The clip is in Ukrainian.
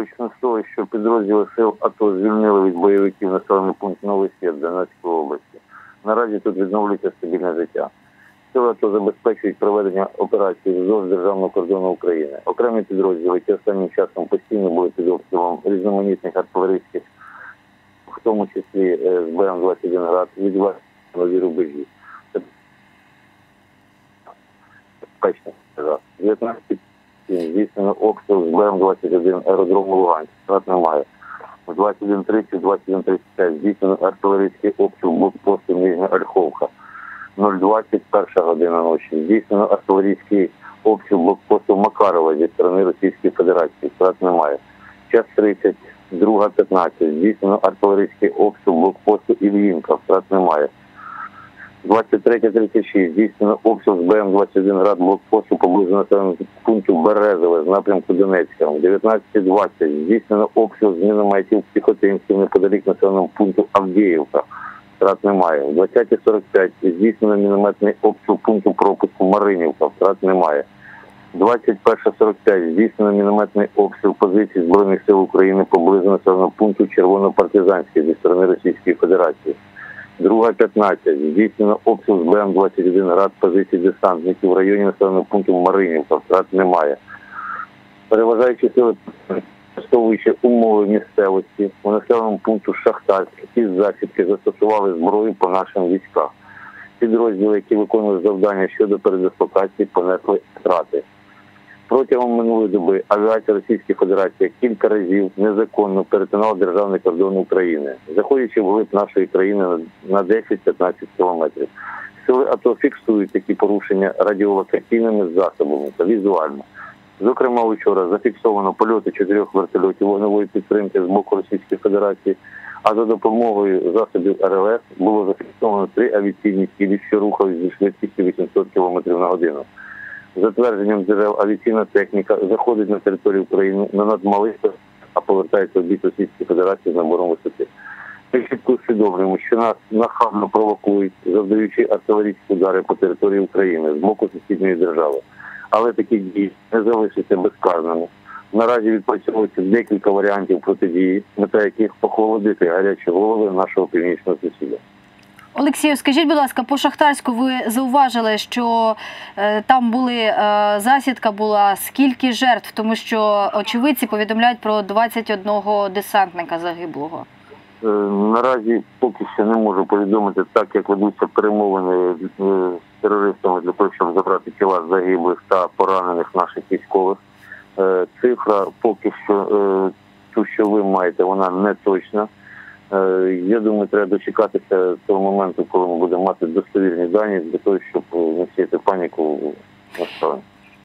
Точно з того, що підрозділи сил АТО звільнили від бойовиків населений пункт Новий Світ Донецької області. Наразі тут відновлюється стабільне життя. Сили АТО забезпечують проведення операції вздовж державного кордону України. Окремі підрозділи, які останнім часом постійно були під обстрілом різноманітних артилерійських, в тому числі е, з БМ 21 град, відвели нові рубежі. Це безпечно. 19 7 здійснено обстріл з БМ-21 аеродрому Луганськ. Втрат немає. В 21.30, 21.35 здійснено артилерійський обстріл блокпосту Нижня Ольховка. 0,21 година ночі. Здійснено артилерійський обстріл блокпосту Макарова зі сторони Російської Федерації. Втрат немає. Час 30, 2.15. Здійснено артилерійський обстріл блокпосту Ільїнка. Втрат немає. 23.36 здійснено обстріл з БМ-21 град блокпосту поблизу населеного пункту Березове з напрямку Донецька. 19.20 здійснено обстріл з мінометів піхотинців неподалік населеного пункту Авдіївка. Втрат немає. В 20.45 здійснено мінометний обстріл пункту пропуску Маринівка. Втрат немає. 21.45 здійснено мінометний обстріл позицій Збройних сил України поблизу населеного пункту Червонопартизанський зі сторони Російської Федерації. Друга 15. Здійснено обстріл з БМ-21 град позицій десантників в районі населеного пункту Маринівка. Втрат немає. Переважаючи сили, використовуючи умови місцевості, у населеному пункту Шахтарськ із засідки застосували зброю по нашим військах. Підрозділи, які виконували завдання щодо передислокації, понесли втрати. Протягом минулої доби авіація Російської Федерації кілька разів незаконно перетинала державний кордон України, заходячи вглиб нашої країни на 10-15 кілометрів. Сили АТО фіксують такі порушення радіолокаційними засобами та візуально. Зокрема, вчора зафіксовано польоти чотирьох вертольотів вогневої підтримки з боку Російської Федерації. А за допомогою засобів РЛС було зафіксовано три авіаційні цілі, що рухались зі швидкістю 800 км на годину. За твердженням джерел авіаційна техніка заходить на територію України на надмалих, а повертається в бік Російської Федерації з набором висоти. Ми чітко усвідомлюємо, що нас нахабно провокують, завдаючи артилерійські удари по території України з боку сусідньої держави. Але такі дії не залишаться безкарними. Наразі відпрацьовується декілька варіантів протидії, мета яких охолодити гарячі голови нашого північного сусіда. Олексію, скажіть, будь ласка, по Шахтарську ви зауважили, що е, там були е, засідка була скільки жертв, тому що очевидці повідомляють про 21 десантника загиблого. Е, Наразі поки що не можу повідомити, так як ведуться перемовини е, з терористами для того, щоб забрати тіла загиблих та поранених наших військових. Е, Цифра поки що е, ту, що ви маєте, вона не точна. Е, Я думаю, треба дочекатися того моменту, коли ми будемо мати достовірні дані для того, щоб е, не сіяти паніку в стороні.